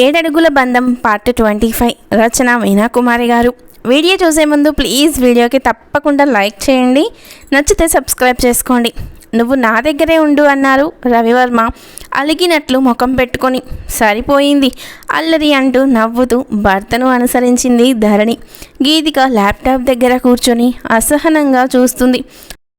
ఏడడుగుల బంధం part twenty five రచన మీనాకుమారి గారు. Video చూసే ముందు ప్లీజ్ వీడియోకి తప్పకుండా లైక్ చేయండి. నచ్చితే సబ్స్క్రైబ్ చేసుకోండి. నువ్వు నా దగ్గరే ఉండు అన్నారు రవివర్మ. అలిగినట్లు ముఖం పెట్టుకొని సరిపోయింది. అల్లరి అంటూ నవ్వుతూ భర్తను అనుసరించింది ధరణి. గీతిక ల్యాప్టాప్ దగ్గర కూర్చొని అసహనంగా చూస్తుంది.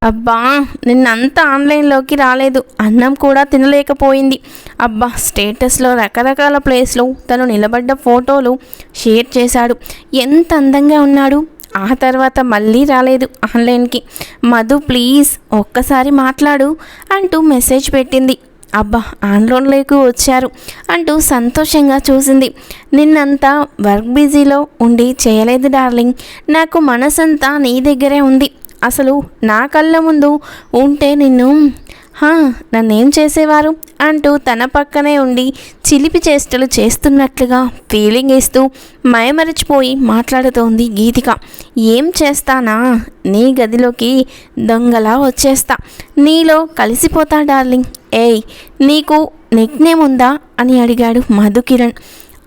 అబ్బా నిన్నంతా ఆన్లైన్లోకి రాలేదు. అన్నం కూడా తినలేకపోయింది. అబ్బా స్టేటస్లో రకరకాల ప్లేస్లో తను నిలబడ్డ ఫోటోలు షేర్ చేశాడు. ఎంత అందంగా ఉన్నాడు. ఆ తర్వాత మళ్ళీ రాలేదు ఆన్లైన్కి. మధు ప్లీజ్ ఒక్కసారి మాట్లాడు అంటూ మెసేజ్ పెట్టింది. అబ్బా ఆన్లైన్లోకి వచ్చారు అంటూ సంతోషంగా చూసింది. నిన్నంతా వర్క్ బిజీలో ఉండి చేయలేదు డార్లింగ్. నాకు మనసంతా నీ దగ్గరే ఉంది. అసలు నా కళ్ళ ముందు ఉంటే నిన్ను? హా నన్నేం చేసేవారు? అంటూ తన పక్కనే ఉండి చిలిపి చేష్టలు చేస్తున్నట్లుగా ఫీలింగ్ ఇస్తూ మయమరిచిపోయి మాట్లాడుతోంది గీతిక. ఏం చేస్తానా? నీ గదిలోకి దొంగలా వచ్చేస్తా. నీలో కలిసిపోతా డార్లింగ్. ఏయ్ నీకు నిక్నేమ్ ఉందా? అని అడిగాడు మధుకిరణ్.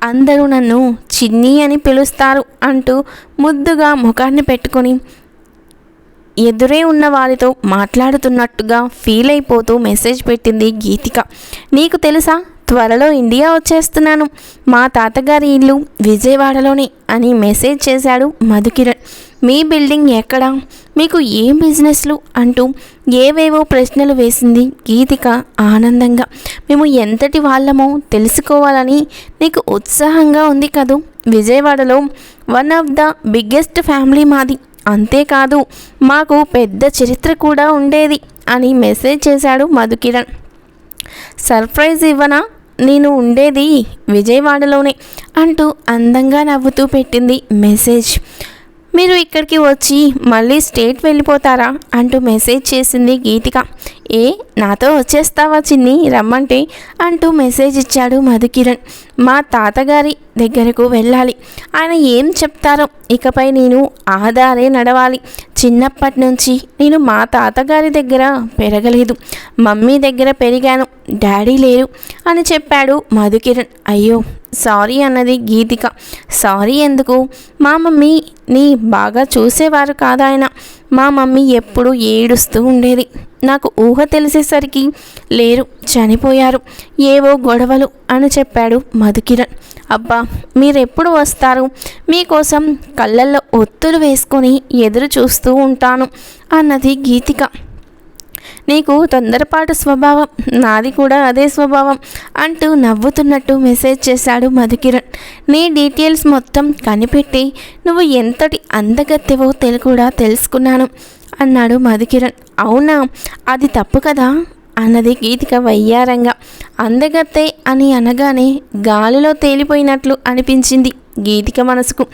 అందరూ నన్ను చిన్ని అని పిలుస్తారు అంటూ ముద్దుగా ముఖాన్ని పెట్టుకొని ఎదురే ఉన్న వారితో మాట్లాడుతున్నట్టుగా ఫీల్ అయిపోతూ మెసేజ్ పెట్టింది గీతిక. నీకు తెలుసా? త్వరలో ఇండియా వచ్చేస్తున్నాను. మా తాతగారి ఇల్లు విజయవాడలోనే అని మెసేజ్ చేశాడు మధుకిరణ్. మీ బిల్డింగ్ ఎక్కడ? మీకు ఏం బిజినెస్లు? అంటూ ఏవేవో ప్రశ్నలు వేసింది గీతిక ఆనందంగా. మేము ఎంతటి వాళ్ళమో తెలుసుకోవాలని నీకు ఉత్సాహంగా ఉంది కదూ? విజయవాడలో one of the biggest family మాది. అంతేకాదు మాకు పెద్ద చరిత్ర కూడా ఉండేది అని మెసేజ్ చేశాడు మధుకిరణ్. సర్ప్రైజ్ ఇవ్వనా? నేను ఉండేది విజయవాడలోనే అంటూ అందంగా నవ్వుతూ పెట్టింది మెసేజ్. మీరు ఇక్కడికి వచ్చి మళ్ళీ స్టేట్ వెళ్ళిపోతారా అంటూ మెసేజ్ చేసింది గీతిక. ఏ నాతో వచ్చేస్తావా చిన్ని? రమ్మంటే అంటూ మెసేజ్ ఇచ్చాడు మధుకిరణ్. మా తాతగారి దగ్గరకు వెళ్ళాలి. ఆయన ఏం చెప్తారో ఇకపై నేను ఆధారే నడవాలి. చిన్నప్పటి నుంచి నేను మా తాతగారి దగ్గర పెరగలేదు. మమ్మీ దగ్గర పెరిగాను. డాడీ లేరు అని చెప్పాడు మధుకిరణ్. అయ్యో సారీ అన్నది గీతిక. సారీ ఎందుకు? మా మమ్మీ నీ బాగా చూసేవారు కాదాయన. మా మమ్మీ ఎప్పుడు ఏడుస్తూ ఉండేది. నాకు ఊహ తెలిసేసరికి లేరు చనిపోయారు. ఏవో గొడవలు అని చెప్పాడు మధుకిరణ్. అబ్బా మీరెప్పుడు వస్తారు? మీకోసం కళ్ళల్లో ఒత్తులు వేసుకొని ఎదురు చూస్తూ ఉంటాను అన్నది గీతిక. నీకు తొందరపాటు స్వభావం నాది కూడా అదే స్వభావం అంటూ నవ్వుతున్నట్టు మెసేజ్ చేశాడు మధుకిరణ్. నీ డీటెయిల్స్ మొత్తం కనిపెట్టి నువ్వు ఎంతటి అందగత్తెవో తెలు కూడా తెలుసుకున్నాను అన్నాడు మధుకిరణ్. అవునా? అది తప్పు కదా? అన్నది గీతిక వయ్యారంగా. అందగత్తే అని అనగానే గాలిలో తేలిపోయినట్లు అనిపించింది గీతిక మనసుకు.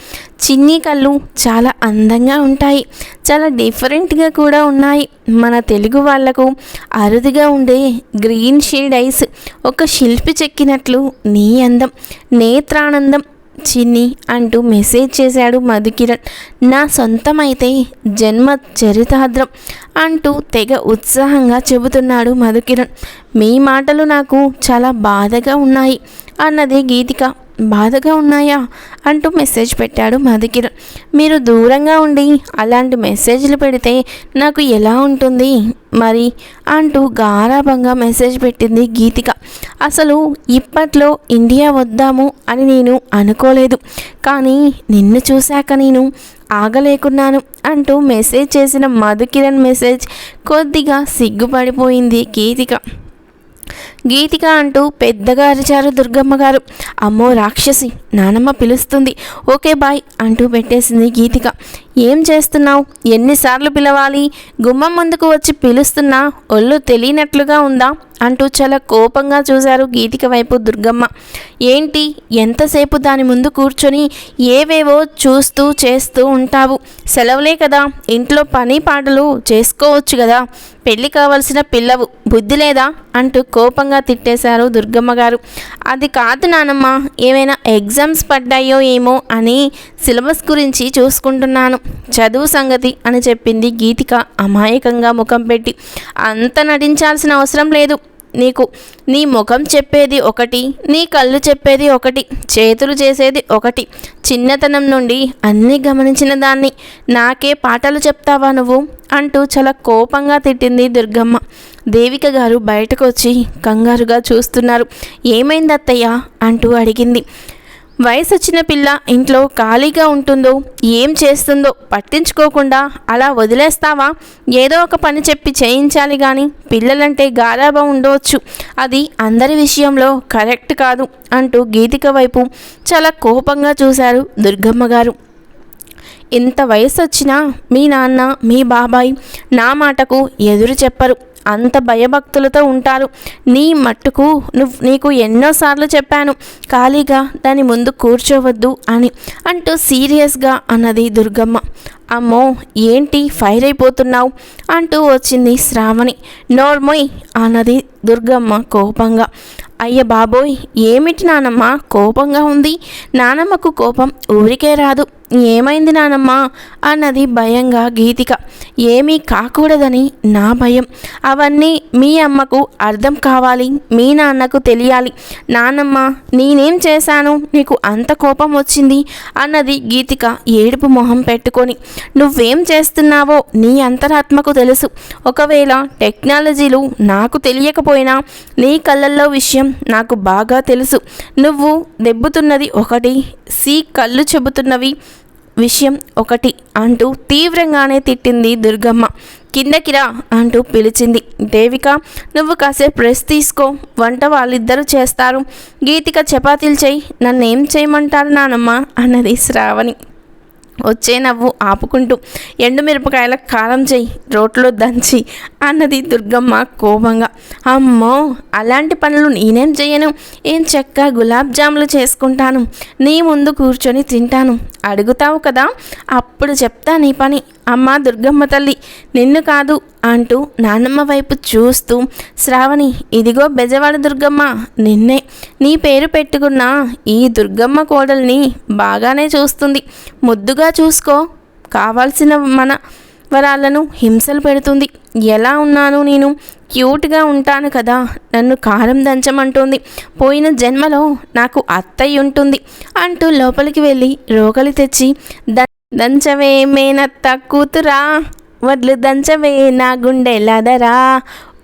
చిన్ని కళ్ళు చాలా అందంగా ఉంటాయి చాలా డిఫరెంట్గా కూడా ఉన్నాయి. మన తెలుగు వాళ్ళకు అరుదుగా ఉండే గ్రీన్ షేడ్ ఐస్ ఒక శిల్పి చెక్కినట్లు నీ అందం నేత్రానందం చిన్ని అంటూ మెసేజ్ చేశాడు మధుకిరణ్. నా సొంతమైతే జన్మ చరితాద్రం అంటూ తెగ ఉత్సాహంగా చెబుతున్నాడు మధుకిరణ్. మీ మాటలు నాకు చాలా బాధగా ఉన్నాయి అన్నది గీతిక బాధగా ఉన్నాయా? అంటూ మెసేజ్ పెట్టాడు మధుకిరణ్. మీరు దూరంగా ఉండి అలాంటి మెసేజ్లు పెడితే నాకు ఎలా ఉంటుంది? మరి అంటూ గారాభంగా మెసేజ్ పెట్టింది గీతిక. అసలు ఇప్పట్లో ఇండియా వద్దాము అని నేను అనుకోలేదు. కానీ నిన్ను చూశాక నేను ఆగలేకున్నాను అంటూ మెసేజ్ చేసిన మధుకిరణ్ మెసేజ్ కొద్దిగా సిగ్గుపడిపోయింది గీతిక. గీతిక అంటూ పెద్దగా అరిచారు దుర్గమ్మ గారు. అమ్మో రాక్షసి నానమ్మ పిలుస్తుంది. ఓకే బాయ్ అంటూ పెట్టేసింది గీతిక. ఏం చేస్తున్నావు? ఎన్నిసార్లు పిలవాలి? గుమ్మం ముందుకు వచ్చి పిలుస్తున్నా? ఒళ్ళు తెలియనట్లుగా ఉందా? అంటూ చాలా కోపంగా చూశారు గీతిక వైపు దుర్గమ్మ. ఏంటి? ఎంతసేపు దాని ముందు కూర్చొని ఏవేవో చూస్తూ చేస్తూ ఉంటావు? సెలవులే కదా. ఇంట్లో పని పాటలు చేసుకోవచ్చు కదా. పెళ్ళి కావలసిన పిల్లవు. బుద్ధి లేదా? అంటూ కోపంగా తిట్టేశారు దుర్గమ్మ గారు. అది కాదు నానమ్మ ఏమైనా ఎగ్జామ్స్ పడ్డాయో ఏమో అని సిలబస్ గురించి చూసుకుంటున్నాను. చదువు సంగతి అని చెప్పింది గీతిక అమాయకంగా ముఖం పెట్టి. అంత నటించాల్సిన అవసరం లేదు. నీకు నీ ముఖం చెప్పేది ఒకటి నీ కళ్ళు చెప్పేది ఒకటి చేతులు చేసేది ఒకటి. చిన్నతనం నుండి అన్నీ గమనించిన దాన్ని నాకే పాటలు చెప్తావా నువ్వు? అంటూ చాలా కోపంగా తిట్టింది దుర్గమ్మ. దేవిక గారు బయటకు వచ్చి కంగారుగా చూస్తున్నారు. ఏమైంది అత్తయ్య అంటూ అడిగింది. వయసు వచ్చిన పిల్ల ఇంట్లో ఖాళీగా ఉంటుందో ఏం చేస్తుందో పట్టించుకోకుండా అలా వదిలేస్తావా? ఏదో ఒక పని చెప్పి చేయించాలి కానీ పిల్లలంటే గారాబం ఉండవచ్చు. అది అందరి విషయంలో కరెక్ట్ కాదు అంటూ గీతిక వైపు చాలా కోపంగా చూశారు దుర్గమ్మ గారు. ఇంత వయసు వచ్చినా మీ నాన్న మీ బాబాయ్ నా మాటకు ఎదురు చెప్పరు. అంత భయభక్తులతో ఉంటారు. నీ మట్టుకు నువ్వు నీకు ఎన్నోసార్లు చెప్పాను ఖాళీగా దాని ముందు కూర్చోవద్దు అని అంటూ సీరియస్గా అన్నది దుర్గమ్మ. అమ్మో ఏంటి ఫైర్ అయిపోతున్నావు? అంటూ వచ్చింది శ్రావణి. నోర్మోయ్ అన్నది దుర్గమ్మ కోపంగా. అయ్య బాబోయ్ ఏమిటి నానమ్మ? కోపంగా ఉంది. నానమ్మకు కోపం ఊరికే రాదు. ఏమైంది నానమ్మ? అన్నది భయంగా గీతిక. ఏమీ కాకూడదని నా భయం. అవన్నీ మీ అమ్మకు అర్థం కావాలి మీ నాన్నకు తెలియాలి. నానమ్మ నేనేం చేశాను? నీకు అంత కోపం వచ్చింది? అన్నది గీతిక ఏడుపు మొహం పెట్టుకొని. నువ్వేం చేస్తున్నావో నీ అంతరాత్మకు తెలుసు. ఒకవేళ టెక్నాలజీలు నాకు తెలియకపోయినా నీ కళ్ళల్లో విషయం నాకు బాగా తెలుసు. నువ్వు దెబ్బతున్నది ఒకటి సి కళ్ళు చెబుతున్నవి. విషయం ఒకటి అంటూ తీవ్రంగానే తిట్టింది దుర్గమ్మ. కిందకిరా అంటూ పిలిచింది. దేవిక నువ్వు కాసేపు రెస్ట్ తీసుకో. వంట వాళ్ళిద్దరూ చేస్తారు. గీతిక చపాతీలు చేయి. నన్ను ఏం చేయమంటారు నానమ్మ? అన్నది శ్రావణి. వచ్చే నవ్వు ఆపుకుంటూ ఎండుమిరపకాయల కారం చెయ్యి రోట్లో దంచి అన్నది దుర్గమ్మ కోపంగా. అమ్మో అలాంటి పనులు నేనేం చేయను ఏం చెక్క గులాబ్ జాములు చేసుకుంటాను? నీ ముందు కూర్చొని తింటాను. అడుగుతావు కదా అప్పుడు చెప్తా నీ పని. అమ్మ దుర్గమ్మ తల్లి నిన్ను కాదు అంటూ నాన్నమ్మ వైపు చూస్తూ శ్రావణి ఇదిగో బెజవాడ దుర్గమ్మ నిన్నే నీ పేరు పెట్టుకున్న ఈ దుర్గమ్మ కోడల్ని బాగానే చూస్తుంది. ముద్దుగా చూసుకో కావాల్సిన మన వరాలను హింసలు పెడుతుంది. ఎలా ఉన్నాను నేను? క్యూట్గా ఉంటాను కదా నన్ను కారం దంచమంటుంది. పోయిన జన్మలో నాకు అత్తయ్య ఉంటుంది అంటూ లోపలికి వెళ్ళి రోకలి తెచ్చి ద దంచవే మేనత్త కూతురా? వడ్లు దంచవే నా గుండె లదరా?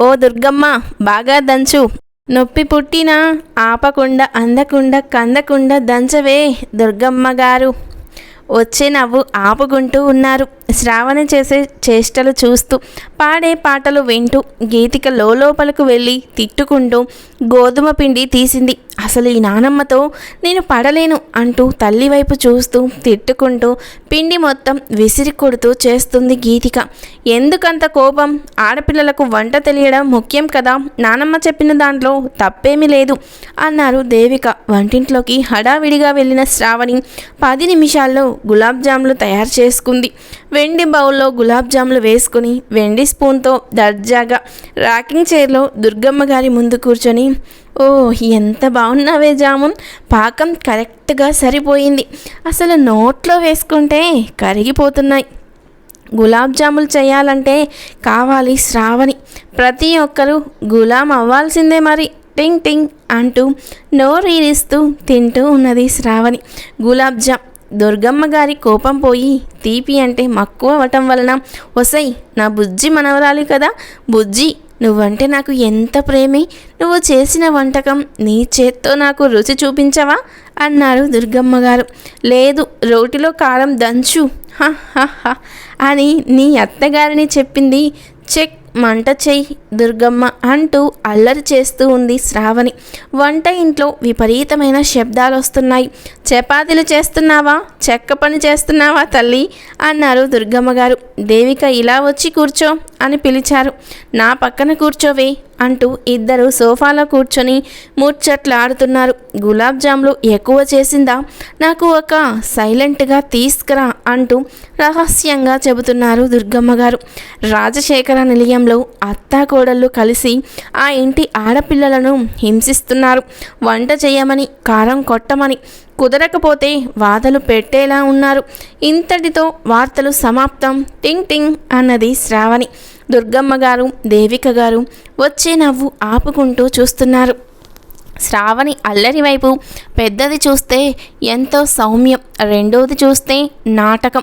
ఓ దుర్గమ్మ బాగా దంచు. నొప్పి పుట్టినా ఆపకుండా అందకుండా కందకుండా దంచవే దుర్గమ్మ గారు. వచ్చే నవ్వు ఆపుకుంటూ ఉన్నారు. శ్రావణ చేసే చేష్టలు చూస్తూ పాడే పాటలు వింటూ గీతిక లోపలకు వెళ్ళి తిట్టుకుంటూ గోధుమ పిండి తీసింది. అసలు ఈ నానమ్మతో నేను పడలేను అంటూ తల్లి వైపు చూస్తూ తిట్టుకుంటూ పిండి మొత్తం విసిరి కొడుతూ చేస్తుంది గీతిక. ఎందుకంత కోపం? ఆడపిల్లలకు వంట తెలియడం ముఖ్యం కదా. నానమ్మ చెప్పిన దాంట్లో తప్పేమీ లేదు అన్నారు దేవిక. వంటింట్లోకి హడావిడిగా వెళ్ళిన శ్రావణి పది నిమిషాల్లో గులాబ్ జాములు తయారు చేసుకుంది. వెండి బౌల్లో గులాబ్ జాములు వేసుకుని వెండి స్పూన్తో దర్జాగా రాకింగ్ చైర్లో దుర్గమ్మ గారి ముందు కూర్చొని ఓ ఎంత బాగున్నావే జామున్. పాకం కరెక్ట్గా సరిపోయింది. అసలు నోట్లో వేసుకుంటే కరిగిపోతున్నాయి. గులాబ్ జాములు చేయాలంటే కావాలి శ్రావణి. ప్రతి ఒక్కరూ గులాం అవ్వాల్సిందే మరి. టింగ్ టింగ్ అంటూ నోరీరిస్తూ తింటూ ఉన్నది శ్రావణి. గులాబ్ జామ్. దుర్గమ్మ గారి కోపం పోయి తీపి అంటే మక్కువ అవటం వలన వసై నా బుజ్జి మనవరాలి కదా. బుజ్జి నువ్వంటే నాకు ఎంత ప్రేమి? నువ్వు చేసిన వంటకం నీ చేత్తో నాకు రుచి చూపించవా? అన్నారు దుర్గమ్మ గారు. లేదు రోటిలో కారం దంచు. హ హ హ అని నీ అత్తగారిని చెప్పింది. చెక్ మంట చెయ్యి దుర్గమ్మ అంటూ అల్లరి చేస్తూ ఉంది శ్రావణి. వంట ఇంట్లో విపరీతమైన శబ్దాలు వస్తున్నాయి చపాతీలు చేస్తున్నావా? చెక్క పని చేస్తున్నావా తల్లి? అన్నారు దుర్గమ్మ గారు దేవిక ఇలా వచ్చి కూర్చో అని పిలిచారు. నా పక్కన కూర్చోవే. అంటూ ఇద్దరు సోఫాలో కూర్చొని ముచ్చట్లాడుతున్నారు. గులాబ్ జామ్లు ఎక్కువ చేసిందా? నాకు ఒక సైలెంట్గా తీసుకురా అంటూ రహస్యంగా చెబుతున్నారు దుర్గమ్మ గారు. రాజశేఖర నిలయంలో అత్తా కోడళ్ళు కలిసి ఆ ఇంటి ఆడపిల్లలను హింసిస్తున్నారు. వంట చేయమని కారం కొట్టమని కుదరకపోతే వాదలు పెట్టేలా ఉన్నారు. ఇంతటితో వార్తలు సమాప్తం. టింగ్ టింగ్ అన్నది శ్రావణి. దుర్గమ్మ గారు దేవిక గారు వచ్చే నవ్వు ఆపుకుంటూ చూస్తున్నారు. శ్రావణి అల్లరి వైపు పెద్దది చూస్తే ఎంతో సౌమ్యం. రెండోది చూస్తే నాటకం.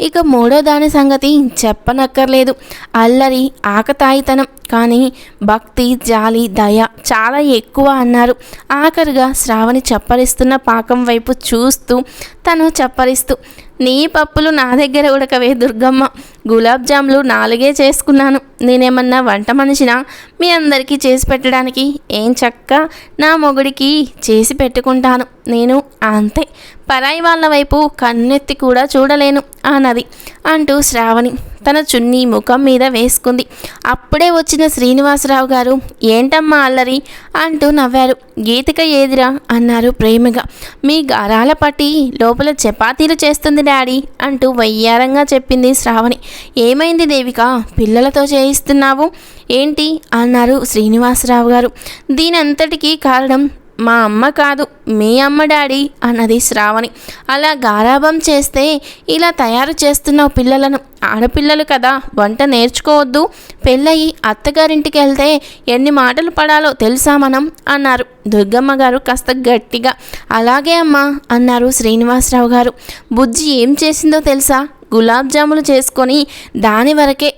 ఇక మూడో దాని సంగతి చెప్పనక్కర్లేదు. అల్లరి ఆకతాయితనం. కానీ భక్తి జాలి దయ చాలా ఎక్కువ అన్నారు. ఆఖరిగా శ్రావణి చప్పరిస్తున్న పాకం వైపు చూస్తూ తను చప్పరిస్తూ నీ పప్పులు నా దగ్గర ఉడకవే దుర్గమ్మ. గులాబ్ జాములు నాలుగే చేసుకున్నాను. నేనేమన్నా వంట మనిషినా? మీ అందరికీ చేసి పెట్టడానికి ఏం చక్క? నా మొగుడికి చేసి పెట్టుకుంటాను. నేను అంతే. పరాయి వాళ్ళ వైపు కన్నెత్తి కూడా చూడలేను అన్నది అంటూ శ్రావణి. తన చున్నీ ముఖం మీద వేసుకుంది. అప్పుడే వచ్చిన శ్రీనివాసరావు గారు ఏంటమ్మా అల్లరి? అంటూ నవ్వారు. గీతిక ఏదిరా? అన్నారు ప్రేమగా. మీ గారాల పట్టి లోపల చపాతీలు చేస్తుంది డాడీ అంటూ వయ్యారంగా చెప్పింది శ్రావణి. ఏమైంది దేవిక? పిల్లలతో చేయిస్తున్నావు? ఏంటి? అన్నారు శ్రీనివాసరావు గారు. దీనంతటికీ కారణం మా అమ్మ కాదు మీ అమ్మ డాడీ అన్నది శ్రావణి. అలా గారాభం చేస్తే ఇలా తయారు చేస్తున్నావు పిల్లలను ఆడపిల్లలు కదా వంట నేర్చుకోవద్దు. పెళ్ళయి అత్తగారింటికి వెళ్తే ఎన్ని మాటలు పడాలో తెలుసా మనం? అన్నారు. దుర్గమ్మ గారు కాస్త గట్టిగా అలాగే అమ్మా అన్నారు శ్రీనివాసరావు గారు. బుజ్జి ఏం చేసిందో తెలుసా? గులాబ్ జాములు చేసుకొని దాని వరకే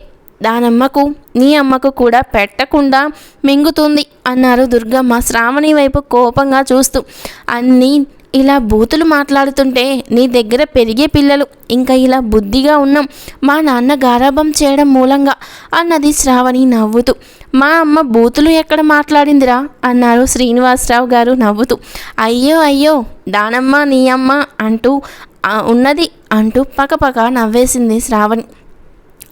దానమ్మకు నీ అమ్మకు కూడా పెట్టకుండా మింగుతుంది అన్నారు దుర్గమ్మ. శ్రావణి వైపు కోపంగా చూస్తూ అన్నీ ఇలా బూతులు మాట్లాడుతుంటే నీ దగ్గర పెరిగే పిల్లలు ఇంకా ఇలా బుద్ధిగా ఉన్నాం మా నాన్న గారాభం చేయడం మూలంగా అన్నది శ్రావణి నవ్వుతూ. మా అమ్మ బూతులు ఎక్కడ మాట్లాడిందిరా? అన్నారు శ్రీనివాసరావు గారు నవ్వుతూ. అయ్యో అయ్యో దానమ్మ నీ అమ్మ అంటూ ఉన్నది అంటూ పకపక నవ్వేసింది శ్రావణి.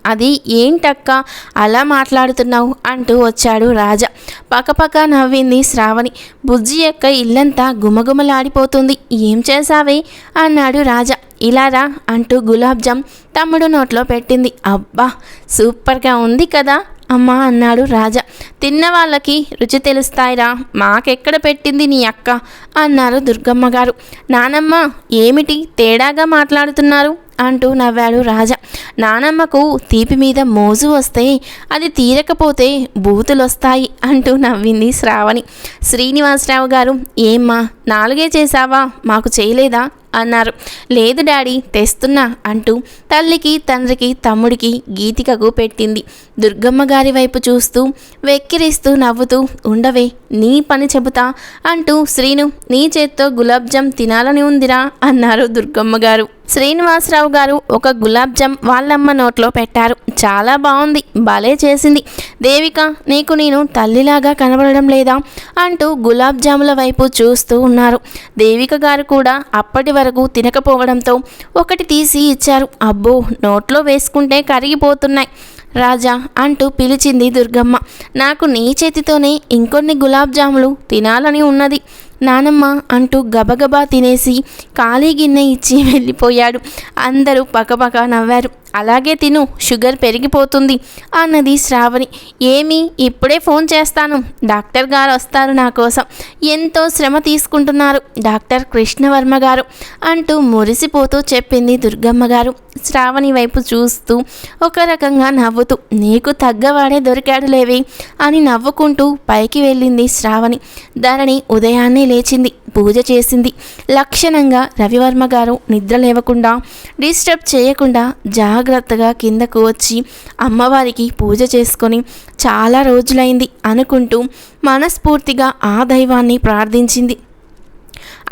అది ఏంటక్క? అలా మాట్లాడుతున్నావు? అంటూ వచ్చాడు రాజా. పక్కపక్క నవ్వింది శ్రావణి. బుజ్జి యొక్క ఇల్లంతా గుమగుమలాడిపోతుంది. ఏం చేశావే? అన్నాడు రాజా. ఇలారా అంటూ గులాబ్ జామ్ తమ్ముడు నోట్లో పెట్టింది. అబ్బా! సూపర్గా ఉంది కదా? అమ్మా అన్నాడు రాజా. తిన్న వాళ్ళకి రుచి తెలుస్తాయిరా. మాకెక్కడ పెట్టింది నీ అక్క? అన్నారు దుర్గమ్మ గారు. నానమ్మ ఏమిటి తేడాగా మాట్లాడుతున్నారు? అంటూ నవ్వాడు రాజా. నానమ్మకు తీపి మీద మోజు వస్తే అది తీరకపోతే బూతులు వస్తాయి అంటూ నవ్వింది శ్రావణి. శ్రీనివాసరావు గారు ఏమ్మా నాలుగే చేశావా? మాకు చేయలేదా? అన్నారు. లేదు డాడీ తెస్తున్నా అంటూ తల్లికి తండ్రికి తమ్ముడికి గీతికకు పెట్టింది. దుర్గమ్మ గారి వైపు చూస్తూ వెక్కిరిస్తూ నవ్వుతూ ఉండవే నీ పని చెబుతా అంటూ శ్రీను నీ చేత్తో గులాబ్ జామ్ తినాలని ఉందిరా అన్నారు దుర్గమ్మ గారు. శ్రీనివాసరావు గారు ఒక గులాబ్ జామ్ వాళ్ళమ్మ నోట్లో పెట్టారు. చాలా బాగుంది భలే చేసింది. దేవిక నీకు నేను తల్లిలాగా కనబడడం లేదా? అంటూ గులాబ్ జాముల వైపు చూస్తూ ఉన్నారు. దేవిక గారు కూడా అప్పటి వరకు తినకపోవడంతో ఒకటి తీసి ఇచ్చారు. అబ్బో నోట్లో వేసుకుంటే కరిగిపోతున్నాయి. రాజా అంటూ పిలిచింది దుర్గమ్మ. నాకు నీ చేతితోనే ఇంకొన్ని గులాబ్ జాములు తినాలని ఉన్నది. నానమ్మ అంటూ గబగబా తినేసి ఖాళీ గిన్నె ఇచ్చి వెళ్ళిపోయాడు. అందరూ పకపక నవ్వారు. అలాగే తిను షుగర్ పెరిగిపోతుంది అన్నది శ్రావణి. ఏమి ఇప్పుడే ఫోన్ చేస్తాను. డాక్టర్ గారు వస్తారు నా కోసం. ఎంతో శ్రమ తీసుకుంటున్నారు డాక్టర్ కృష్ణవర్మ గారు అంటూ మురిసిపోతూ చెప్పింది దుర్గమ్మ గారు. శ్రావణి వైపు చూస్తూ ఒక రకంగా నవ్వుతూ నీకు తగ్గవాడే దొరికాడు లేవి అని నవ్వుకుంటూ పైకి వెళ్ళింది శ్రావణి. ధరణి ఉదయాన్నే లేచింది. పూజ చేసింది. లక్షణంగా రవివర్మ గారు నిద్ర లేవకుండా డిస్టర్బ్ చేయకుండా జాగ్రత్తగా కిందకు వచ్చి అమ్మవారికి పూజ చేసుకొని చాలా రోజులైంది అనుకుంటూ మనస్ఫూర్తిగా ఆ దైవాన్ని ప్రార్థించింది.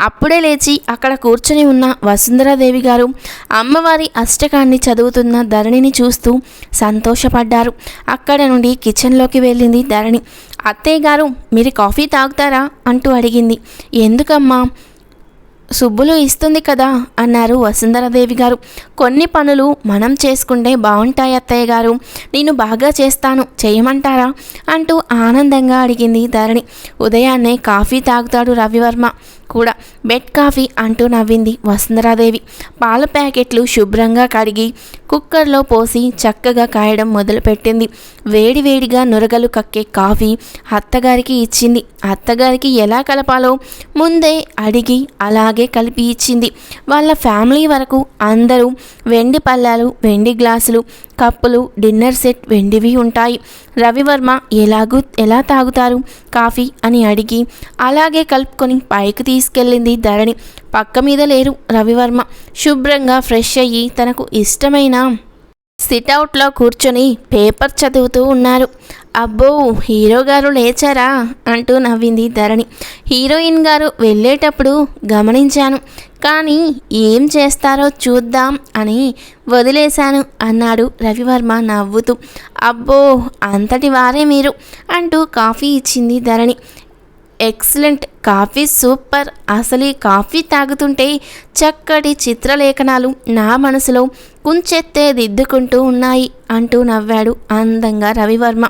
అప్పుడే లేచి అక్కడ కూర్చొని ఉన్న వసుంధరాదేవి గారు అమ్మవారి అష్టకాన్ని చదువుతున్న ధరణిని చూస్తూ సంతోషపడ్డారు. అక్కడ నుండి కిచెన్లోకి వెళ్ళింది ధరణి. అత్తయ్య గారు మీరు కాఫీ తాగుతారా? అంటూ అడిగింది. ఎందుకమ్మా? సుబ్బులు ఇస్తుంది కదా? అన్నారు వసుంధరాదేవి గారు. కొన్ని పనులు మనం చేసుకుంటే బాగుంటాయి అత్తయ్య గారు. నేను బాగా చేస్తాను. చేయమంటారా? అంటూ ఆనందంగా అడిగింది ధరణి. ఉదయాన్నే కాఫీ తాగుతాడు రవివర్మ. కూడా. బెడ్ కాఫీ అంటూ నవ్వింది వసుంధరాదేవి. పాల ప్యాకెట్లు శుభ్రంగా కడిగి కుక్కర్లో పోసి చక్కగా కాయడం మొదలుపెట్టింది. వేడివేడిగా నురగలు కక్కే కాఫీ అత్తగారికి ఇచ్చింది. అత్తగారికి ఎలా కలపాలో ముందే అడిగి అలాగే కలిపి ఇచ్చింది. వాళ్ళ ఫ్యామిలీ వరకు అందరూ వెండి పళ్ళాలు వెండి గ్లాసులు కప్పులు డిన్నర్ సెట్ వెండివి ఉంటాయి. రవివర్మ ఎలాగూ ఎలా తాగుతారు? కాఫీ? అని అడిగి అలాగే కలుపుకొని పైకి తీసుకెళ్ళింది ధరణి. పక్క మీద లేరు రవివర్మ. శుభ్రంగా ఫ్రెష్ అయ్యి తనకు ఇష్టమైన సిట్అవుట్లో కూర్చొని పేపర్ చదువుతూ ఉన్నారు. అబ్బో హీరో గారు లేచారా? అంటూ నవ్వింది ధరణి. హీరోయిన్ గారు వెళ్ళేటప్పుడు గమనించాను. కానీ ఏం చేస్తారో చూద్దాం అని వదిలేశాను అన్నాడు రవివర్మ నవ్వుతూ. అబ్బో అంతటి వారే మీరు అంటూ కాఫీ ఇచ్చింది ధరణి. Excellent coffee super. అసలు ఈ కాఫీ తాగుతుంటే చక్కటి చిత్రలేఖనాలు నా మనసులో కుంచెత్తే దిద్దుకుంటూ ఉన్నాయి అంటూ నవ్వాడు అందంగా రవివర్మ.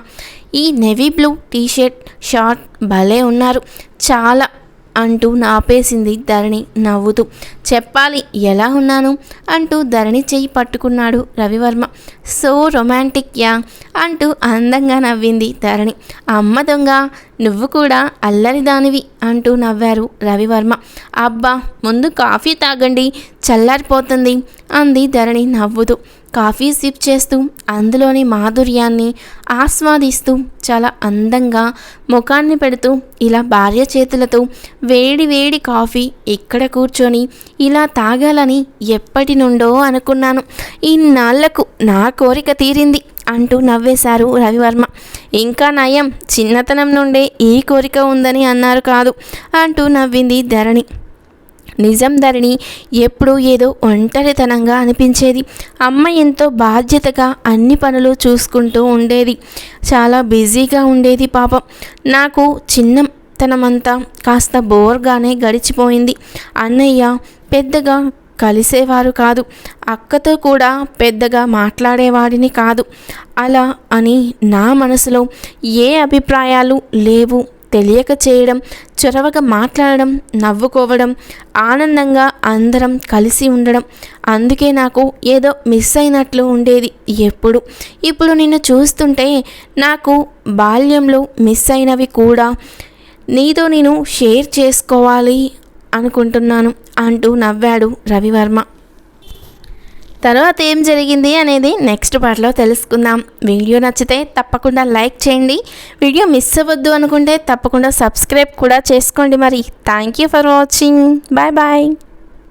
ఈ నెవీ బ్లూ టీషర్ట్ షార్ట్ భలే ఉన్నారు. చాలా అంటూ నాపేసింది ధరణి నవ్వుతూ. చెప్పాలి ఎలా ఉన్నాను? అంటూ ధరణి చెయ్యి పట్టుకున్నాడు రవివర్మ. సో రొమాంటిక్ యా అంటూ అందంగా నవ్వింది ధరణి. అమ్మ దొంగ నువ్వు కూడా అల్లరిదానివి అంటూ నవ్వారు రవివర్మ. అబ్బా ముందు కాఫీ తాగండి చల్లారిపోతుంది అంది ధరణి నవ్వుతూ. కాఫీ సిప్ చేస్తూ అందులోని మాధుర్యాన్ని ఆస్వాదిస్తూ చాలా అందంగా ముఖాన్ని పెడుతూ ఇలా భార్య చేతులతో వేడి వేడి కాఫీ ఇక్కడ కూర్చొని ఇలా తాగాలని ఎప్పటి నుండో అనుకున్నాను. ఇన్నాళ్ళకు నా కోరిక తీరింది అంటూ నవ్వేశారు రవివర్మ. ఇంకా నయం చిన్నతనం నుండే ఈ కోరిక ఉందని అన్నారు కాదు అంటూ నవ్వింది ధరణి. నిజం ధరణి ఎప్పుడూ ఏదో ఒంటరితనంగా అనిపించేది. అమ్మ ఎంతో బాధ్యతగా అన్ని పనులు చూసుకుంటూ ఉండేది. చాలా బిజీగా ఉండేది పాపం. నాకు చిన్నతనమంతా కాస్త బోర్గానే గడిచిపోయింది. అన్నయ్య పెద్దగా కలిసేవారు కాదు. అక్కతో కూడా పెద్దగా మాట్లాడేవాడిని కాదు. అలా అని నా మనసులో ఏ అభిప్రాయాలు లేవు. తెలియక చేయడం చొరవగా మాట్లాడడం నవ్వుకోవడం ఆనందంగా అందరం కలిసి ఉండడం. అందుకే నాకు ఏదో మిస్ అయినట్లు ఉండేది ఎప్పుడు. ఇప్పుడు నిన్ను చూస్తుంటే నాకు బాల్యంలో మిస్ అయినవి కూడా నీతో నేను షేర్ చేసుకోవాలి అనుకుంటున్నాను అంటూ నవ్వాడు రవివర్మ. తర్వాత ఏం జరిగింది అనేది నెక్స్ట్ పార్ట్లో తెలుసుకుందాం. వీడియో నచ్చితే తప్పకుండా లైక్ చేయండి. వీడియో మిస్ అవ్వద్దు అనుకుంటే తప్పకుండా సబ్స్క్రైబ్ కూడా చేసుకోండి మరి. Thank you for watching. Bye bye.